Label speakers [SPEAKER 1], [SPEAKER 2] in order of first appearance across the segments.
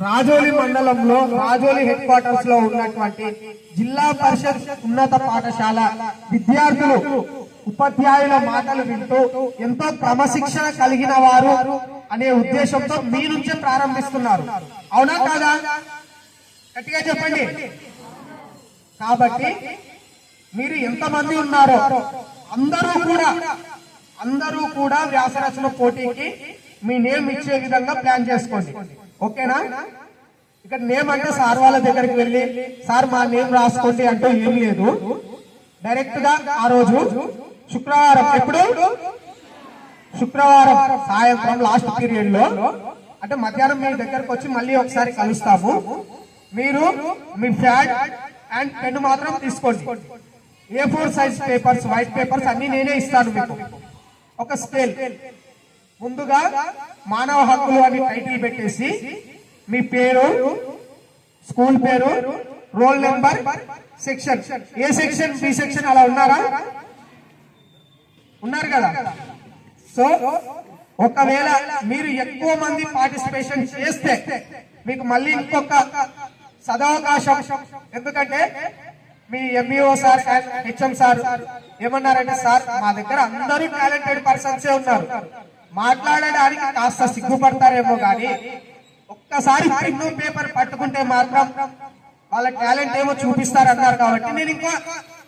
[SPEAKER 1] రాజోలి మండలంలో రాజోలి హెడ్ క్వార్టర్స్లో ఉన్నటువంటి జిల్లా పరిషత్ ఉన్నత పాఠశాల విద్యార్థులు ఉపాధ్యాయుల మాటలు వింటూ ఎంతో క్రమశిక్షణ కలిగిన వారు అనే ఉద్దేశంతో మీ నుంచే ప్రారంభిస్తున్నారు. అవునా కాదా? గట్టిగా చెప్పండి. కాబట్టి మీరు ఎంతమంది ఉన్నారో అందరూ కూడా అందరూ కూడా వ్యాసరచన పోటీకి మీ నేమ్ ఇచ్చే విధంగా ప్లాన్ చేసుకోండి. ఓకేనా? ఇక్కడ నేమ్ అంటే సార్ వాళ్ళ దగ్గరికి వెళ్ళి సార్ మా నేమ్ రాసుకోండి అంటూ ఏం లేదు. డైరెక్ట్గా ఆ రోజు శుక్రవారం ఎప్పుడు? శుక్రవారం సాయంత్రం లాస్ట్ పీరియడ్లో అంటే మధ్యాహ్నం మీ దగ్గరకు వచ్చి మళ్ళీ ఒకసారి కలుస్తాము. మీరు మీ ఫ్యాడ్ అండ్ పెన్ మాత్రం తీసుకోండి. A four size papers white papers అన్ని నేనే ఇస్తాను మీకు. ఒక స్కేల్. ముందుగా మానవ హక్కులు అని టైటిల్ పెట్టేసి మీ పేరు స్కూల్ పేరు roll number section A section B section అలా ఉన్నారా? ఉన్నారు కదా? సో ఒకవేళ మీరు ఎక్కువ మంది పార్టిసిపేషన్ చేస్తే మీకు మళ్ళీ ఇంకొక సదవకాశం. ఎందుకంటే మీ ఎంఈఓ సార్ హెచ్ఎం సార్ ఏమన్నారంటే సార్ మా దగ్గర అందరూ టాలెంటెడ్ పర్సన్సే ఉన్నారు. మాట్లాడడానికి కాస్త సిగ్గుపడతారేమో కానీ ఒక్కసారి పెన్ను పేపర్ పట్టుకుంటే మాత్రం వాళ్ళ టాలెంట్ ఏమో చూపిస్తారన్నారు కాబట్టి నేను ఇంకా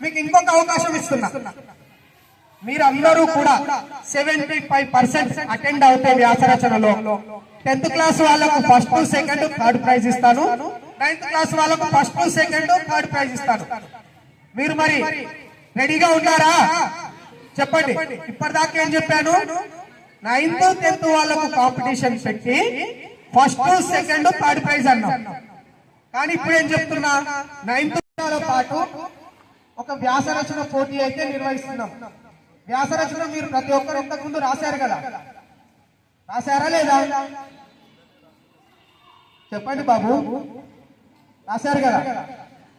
[SPEAKER 1] మీకు ఇంకొక అవకాశం ఇస్తున్నా. మీరందరూ కూడా సెవెంటీ ఫైవ్ పర్సెంట్ అటెండ్ అవుతే వ్యాసరచనలో టెన్త్ క్లాస్ వాళ్ళకు ఫస్ట్ సెకండ్ థర్డ్ ప్రైజ్ ఇస్తాను. నైన్త్ క్లాస్ వాళ్ళకు ఫస్ట్ సెకండ్ థర్డ్ ప్రైజ్ ఇస్తాను. మీరు మరి రెడీగా ఉన్నారా? చెప్పండి. ఇప్పటిదాకా ఏం చెప్పాను? నైన్త్ టెన్త్ వాళ్ళకు కాంపిటీషన్ పెట్టి ఫస్ట్ సెకండ్ థర్డ్ ప్రైజ్ అన్నాం. కానీ ఇప్పుడు ఏం చెప్తున్నా? నైన్త్ పాటు ఒక వ్యాస రచన పోటీ అయితే నిర్వహిస్తున్నాం. వ్యాస రచన మీరు ప్రతి ఒక్కరు ఇంతకు ముందు రాశారు కదా. రాశారా లేదా? చెప్పండి బాబు. రాశారు కదా.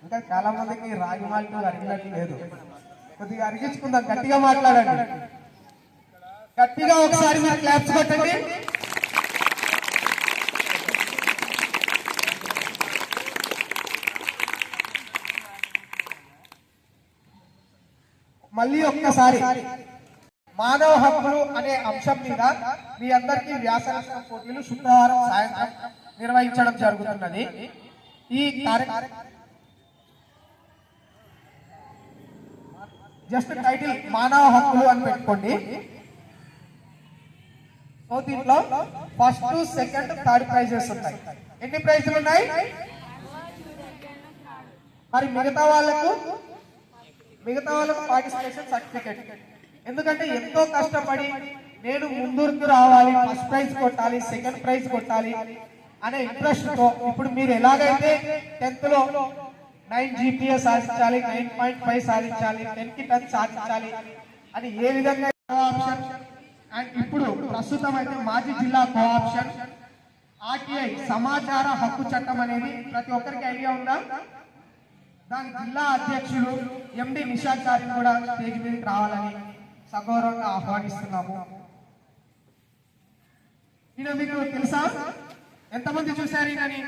[SPEAKER 1] ఇంకా చాలా మందికి రాగి మాల్ట్ అడిగినట్టు లేదు. కొద్దిగా అరిగించుకుందాం గట్టిగా మాట్లాడండి. గట్టిగా ఒకసారి మీరు క్లాప్స్ కొట్టండి. మళ్ళీ ఒక్కసారి మానవ హక్కులు అనే అంశం మీద మీ అందరికీ వ్యాసరచన పోటీలు శుక్రవారం సాయంత్రం నిర్వహించడం జరుగుతున్నది. ఈ జస్ట్ టైటిల్ మానవ హక్కులు అని పెట్టుకోండి. దీంట్లో ఫస్ట్ సెకండ్ థర్డ్ ప్రైజెస్ ఉన్నాయి. ఎన్ని ప్రైజులు ఉన్నాయి? మరి మిగతా వాళ్ళకు మిగతా వాళ్ళకు పార్టిసిపేషన్ సర్టిఫికేట్ ఎందుకంటే ఎంతో కష్టపడి నేను ముందుకు రావాలి ఫస్ట్ ప్రైజ్ కొట్టాలి సెకండ్ ప్రైజ్ కొట్టాలి అనే ఇంట్రెస్ట్తో ఇప్పుడు మీరు ఎలాగైతే టెన్త్లో నైన్ జీపీఏ సాధించాలి నైన్ పాయింట్ ఫైవ్ సాధించాలి టెన్కి టెన్ సాధించాలి అని ఏ విధంగా అండ్ ఇప్పుడు ప్రస్తుతం అయితే మాజీ జిల్లా కోఆప్షన్ ఆర్టీఐ సమాచార హక్కు చట్టం అనేది ప్రతి ఒక్కరికి ఐడియా ఉందా? దాని జిల్లా అధ్యక్షులు ఎండి నిషాద్ గారిని కూడా స్టేజ్ మీదకి రావాలని సగౌరవంగా ఆహ్వానిస్తున్నాము. ఈయన మీకు తెలుసా? ఎంతమంది చూశారు ఈయనని?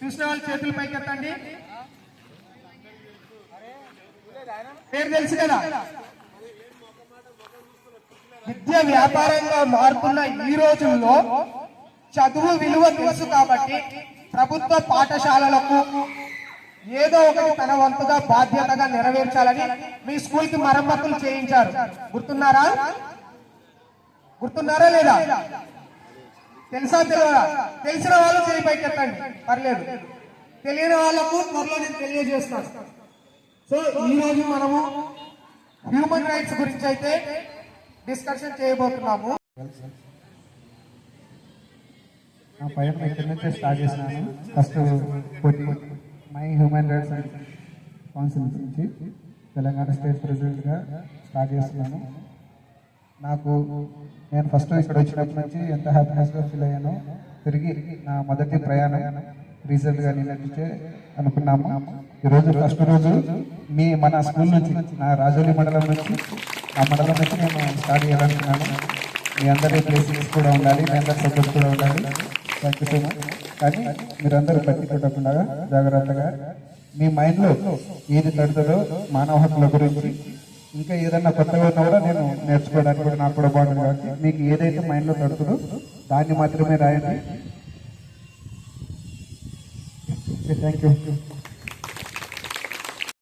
[SPEAKER 1] చూసిన వాళ్ళు చేతులు పైకెత్తండి పేరు తెలుసు కదా? విద్య వ్యాపారంగా మారుతున్న ఈ రోజుల్లో చదువు విలువ తెలుసు కాబట్టి ప్రభుత్వ పాఠశాలలకు ఏదో ఒకటి తన వంతుగా బాధ్యతగా నెరవేర్చాలని మీ స్కూల్కి మరమ్మతులు చేయించారు. గుర్తున్నారా? గుర్తున్నారా లేదా? తెలుసా తెలియదా? తెలిసిన వాళ్ళు చేయి పైకెత్తండి. పర్లేదు. తెలియని వాళ్ళకు త్వరలో నేను తెలియజేస్తాను. సో ఈ రోజు మనము హ్యూమన్ రైట్స్ గురించి అయితే డిస్కషన్ చేయబోతున్నాము.
[SPEAKER 2] నా పైన ఇక్కడి నుంచే స్టార్ట్ చేసినాను first my human rights and council నుంచి తెలంగాణ స్టేట్ ప్రెసిడెంట్గా స్టార్ట్ చేస్తున్నాను. నాకు నేను ఫస్ట్ ఇక్కడ వచ్చినప్పటి నుంచి ఎంత హ్యాపీనెస్గా ఫీల్ అయ్యానో తిరిగి నా మొదటి ప్రయాణం రీసెంట్గా నిన్నటించే అనుకున్నాము. ఈరోజు ఫస్ట్ రోజు మీ మన స్కూల్ నుంచి నా రాజోలి మండలం నుంచి నా మండలం నుంచి నేను స్టార్ట్ చేయాలనుకున్నాను మీ అందరి ప్లేసెస్ కూడా ఉండాలి మీ అందరి సపోర్ట్ కూడా ఉండాలి. థ్యాంక్ యూ సో మచ్ కానీ మీరందరూ బట్టి జాగ్రత్తగా మీ మైండ్లో ఏది తడుతుందో మానవ హక్కుల గురించి ఇంకా ఏదన్నా కొత్తగా ఉన్నా కూడా నేను నేర్చుకోవడానికి కూడా నాకు కూడా బాగుంటుంది కాబట్టి మీకు ఏదైతే మైండ్లో తడుతుందో దాన్ని మాత్రమే రాయండి. Thank you